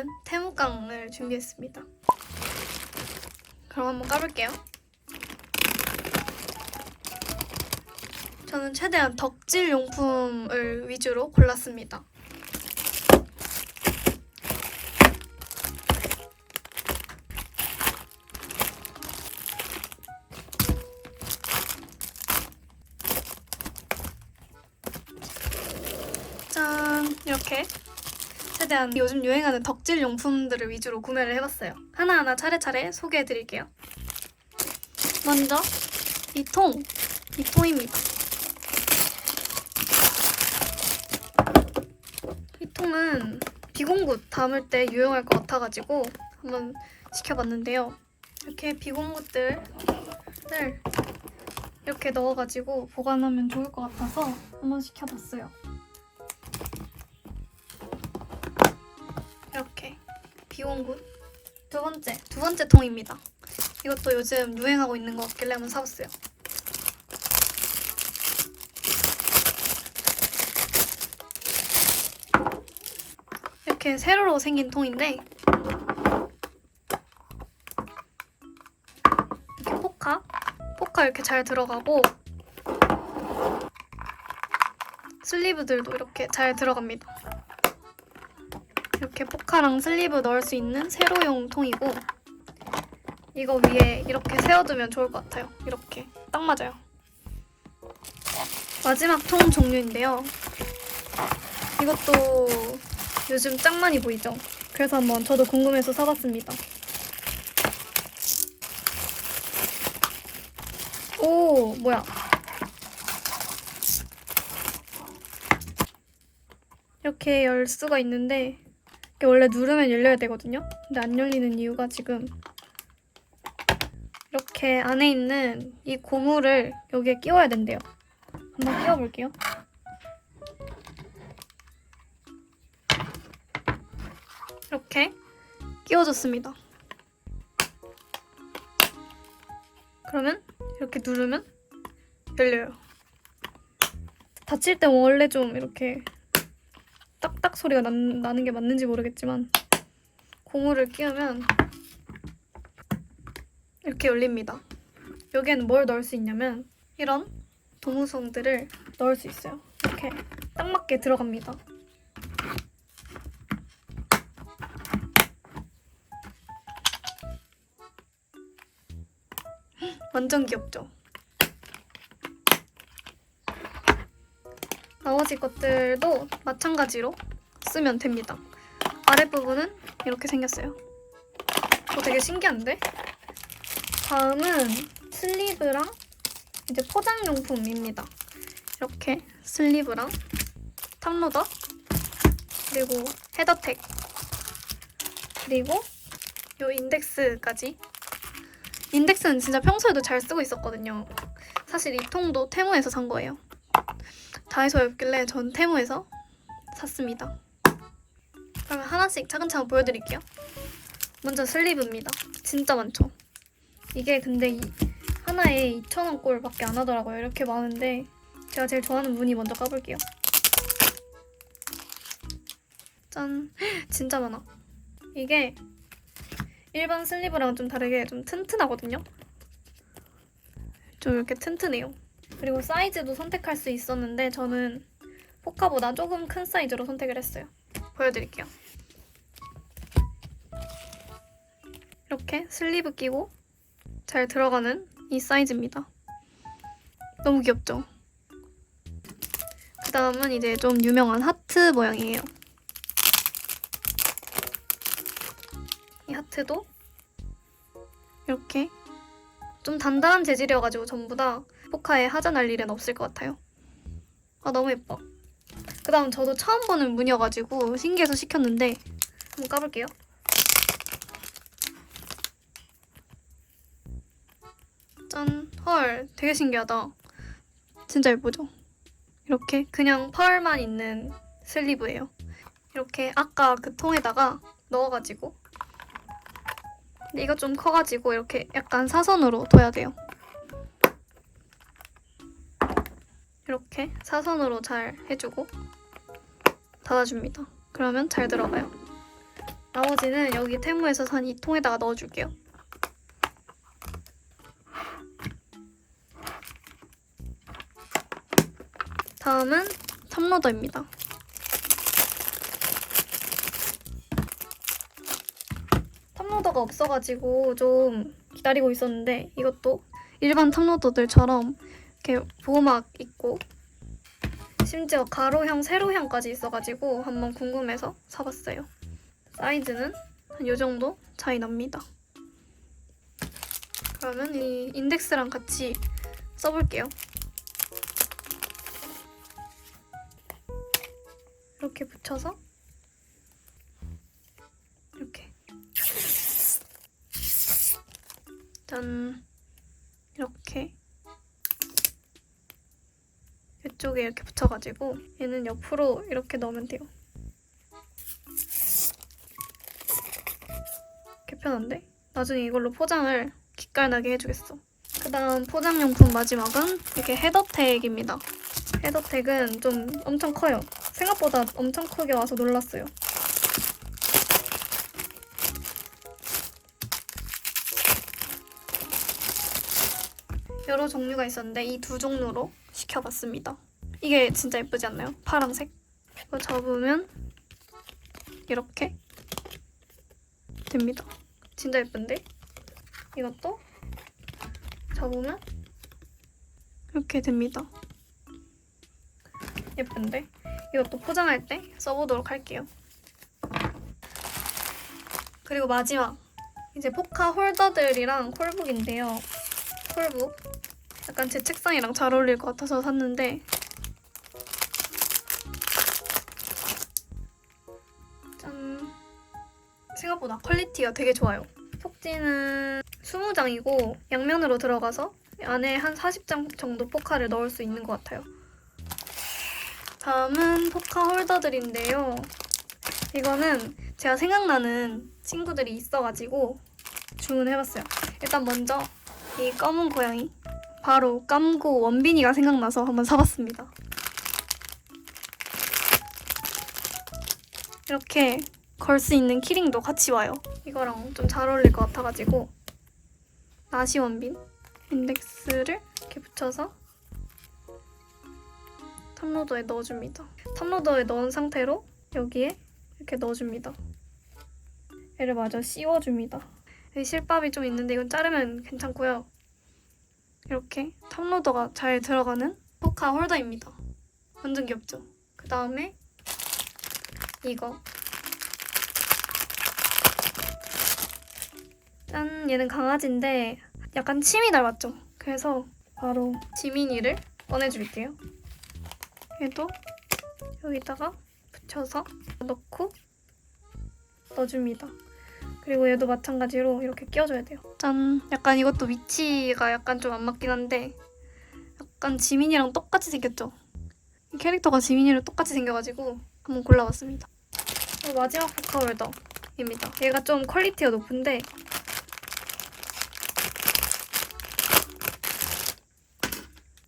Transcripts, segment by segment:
오늘은 태무깡을 준비했습니다. 그럼 한번 까볼게요. 저는 최대한 덕질 용품을 위주로 골랐습니다. 짠! 이렇게 최대한 요즘 유행하는 덕질 용품들을 위주로 구매를 해봤어요. 하나하나 차례차례 소개해드릴게요. 먼저 이 통! 이 통입니다. 이 통은 비공굿 담을 때 유용할 것 같아가지고 한번 시켜봤는데요. 이렇게 비공굿들을 이렇게 넣어가지고 보관하면 좋을 것 같아서 한번 시켜봤어요. 비공굿 두 번째 두 번째 통입니다. 이것도 요즘 유행하고 있는 것 같길래 한번 사봤어요. 이렇게 세로로 생긴 통인데 이렇게 포카 포카 이렇게 잘 들어가고 슬리브들도 이렇게 잘 들어갑니다. 이렇게 포카랑 슬리브 넣을 수 있는 세로용 통이고 이거 위에 이렇게 세워두면 좋을 것 같아요. 이렇게 딱 맞아요. 마지막 통 종류인데요. 이것도 요즘 짱 많이 보이죠? 그래서 한번 저도 궁금해서 사봤습니다. 오, 뭐야. 이렇게 열 수가 있는데 이게 원래 누르면 열려야 되거든요. 근데 안 열리는 이유가 지금 이렇게 안에 있는 이 고무를 여기에 끼워야 된대요. 한번 끼워볼게요. 이렇게 끼워줬습니다. 그러면 이렇게 누르면 열려요. 닫힐 때 원래 좀 이렇게 딱딱 소리가 난, 나는 게 맞는지 모르겠지만 고무를 끼우면 이렇게 열립니다. 여기에는 뭘 넣을 수 있냐면 이런 도무송들을 넣을 수 있어요. 이렇게 딱 맞게 들어갑니다. 완전 귀엽죠? 나머지 것들도 마찬가지로 쓰면 됩니다. 아랫부분은 이렇게 생겼어요. 어, 되게 신기한데? 다음은 슬리브랑 이제 포장용품입니다. 이렇게 슬리브랑 탑로더 그리고 헤더텍 그리고 요 인덱스까지 인덱스는 진짜 평소에도 잘 쓰고 있었거든요. 사실 이 통도 테무에서 산 거예요. 다이소였길래 전 테무에서 샀습니다. 그러면 하나씩 차근차근 보여드릴게요. 먼저 슬리브입니다. 진짜 많죠? 이게 근데 이 하나에 2,000원 꼴밖에 안 하더라고요. 이렇게 많은데 제가 제일 좋아하는 무늬 먼저 까볼게요. 짠! 진짜 많아. 이게 일반 슬리브랑 좀 다르게 좀 튼튼하거든요. 좀 이렇게 튼튼해요. 그리고 사이즈도 선택할 수 있었는데 저는 포카보다 조금 큰 사이즈로 선택을 했어요. 보여드릴게요. 이렇게 슬리브 끼고 잘 들어가는 이 사이즈입니다. 너무 귀엽죠? 그 다음은 이제 좀 유명한 하트 모양이에요. 이 하트도 이렇게 좀 단단한 재질이어가지고 전부 다 포카에 하자 날 일은 없을 것 같아요. 아 너무 예뻐. 그 다음 저도 처음 보는 무늬여가지고 신기해서 시켰는데 한번 까볼게요. 짠! 헐, 되게 신기하다. 진짜 예쁘죠? 이렇게 그냥 펄만 있는 슬리브예요. 이렇게 아까 그 통에다가 넣어가지고 근데 이거 좀 커가지고 이렇게 약간 사선으로 둬야 돼요. 이렇게 사선으로 잘 해주고 닫아줍니다. 그러면 잘 들어가요. 나머지는 여기 테무에서 산 이 통에다가 넣어줄게요. 다음은 탑로더입니다. 탑로더가 없어가지고 좀 기다리고 있었는데 이것도 일반 탑로더들처럼 이렇게 보호막 있고 심지어 가로형, 세로형까지 있어가지고 한번 궁금해서 사봤어요. 사이즈는 한 요 정도 차이 납니다. 그러면 이 인덱스랑 같이 써볼게요. 이렇게 붙여서 이렇게 짠 이렇게 이쪽에 이렇게 붙여가지고 얘는 옆으로 이렇게 넣으면 돼요. 이렇게 편한데? 나중에 이걸로 포장을 기깔나게 해주겠어. 그 다음 포장용품 마지막은 이게 헤더택입니다. 헤더택은 좀 엄청 커요. 생각보다 엄청 크게 와서 놀랐어요. 여러 종류가 있었는데 이 두 종류로 시켜봤습니다. 이게 진짜 예쁘지 않나요? 파랑색. 이거 접으면 이렇게 됩니다. 진짜 예쁜데? 이것도 접으면 이렇게 됩니다. 예쁜데? 이것도 포장할 때 써보도록 할게요. 그리고 마지막 이제 포카 홀더들이랑 콜북인데요. 콜북 약간 제 책상이랑 잘 어울릴 것 같아서 샀는데 생각보다 퀄리티가 되게 좋아요. 속지는 20장이고 양면으로 들어가서 안에 한 40장 정도 포카를 넣을 수 있는 것 같아요. 다음은 포카 홀더들인데요. 이거는 제가 생각나는 친구들이 있어가지고 주문해봤어요. 일단 먼저 이 검은 고양이 바로 깜구 원빈이가 생각나서 한번 사봤습니다. 이렇게 걸 수 있는 키링도 같이 와요. 이거랑 좀 잘 어울릴 것 같아가지고 나시 원빈 인덱스를 이렇게 붙여서 탑로더에 넣어줍니다. 탑로더에 넣은 상태로 여기에 이렇게 넣어줍니다. 얘를 마저 씌워줍니다. 실밥이 좀 있는데 이건 자르면 괜찮고요. 이렇게 탑로더가 잘 들어가는 포카 홀더입니다. 완전 귀엽죠? 그 다음에 이거 짠! 얘는 강아지인데 약간 침이 닮았죠? 그래서 바로 지민이를 꺼내줄게요. 얘도 여기다가 붙여서 넣고 넣어줍니다. 그리고 얘도 마찬가지로 이렇게 끼워줘야 돼요. 짠! 약간 이것도 위치가 약간 좀 안 맞긴 한데 약간 지민이랑 똑같이 생겼죠? 이 캐릭터가 지민이랑 똑같이 생겨가지고 한번 골라봤습니다. 마지막 포카홀더입니다. 얘가 좀 퀄리티가 높은데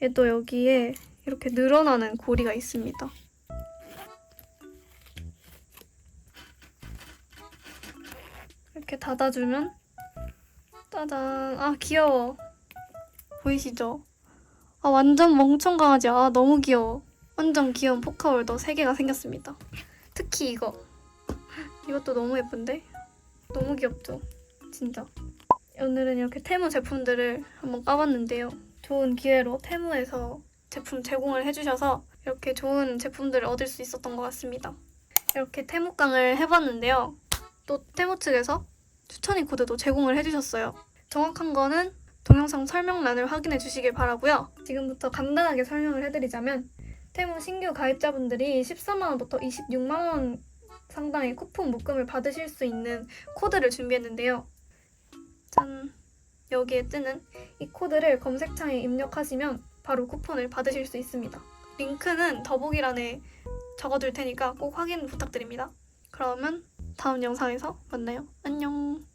얘도 여기에 이렇게 늘어나는 고리가 있습니다. 이렇게 닫아주면 짜잔 아 귀여워 보이시죠? 아 완전 멍청 강아지 아 너무 귀여워 완전 귀여운 포카홀더 3개가 생겼습니다 특히 이거 이것도 너무 예쁜데? 너무 귀엽죠? 진짜 오늘은 이렇게 테무 제품들을 한번 까봤는데요 좋은 기회로 테무에서 제품 제공을 해주셔서 이렇게 좋은 제품들을 얻을 수 있었던 것 같습니다 이렇게 테무깡을 해봤는데요 또 테무 측에서 추천이 코드도 제공을 해주셨어요. 정확한 거는 동영상 설명란을 확인해 주시길 바라고요. 지금부터 간단하게 설명을 해드리자면 테무 신규 가입자분들이 14만원부터 26만원 상당의 쿠폰 묶음을 받으실 수 있는 코드를 준비했는데요. 짠! 여기에 뜨는 이 코드를 검색창에 입력하시면 바로 쿠폰을 받으실 수 있습니다. 링크는 더보기란에 적어둘 테니까 꼭 확인 부탁드립니다. 그러면 다음 영상에서 만나요. 안녕.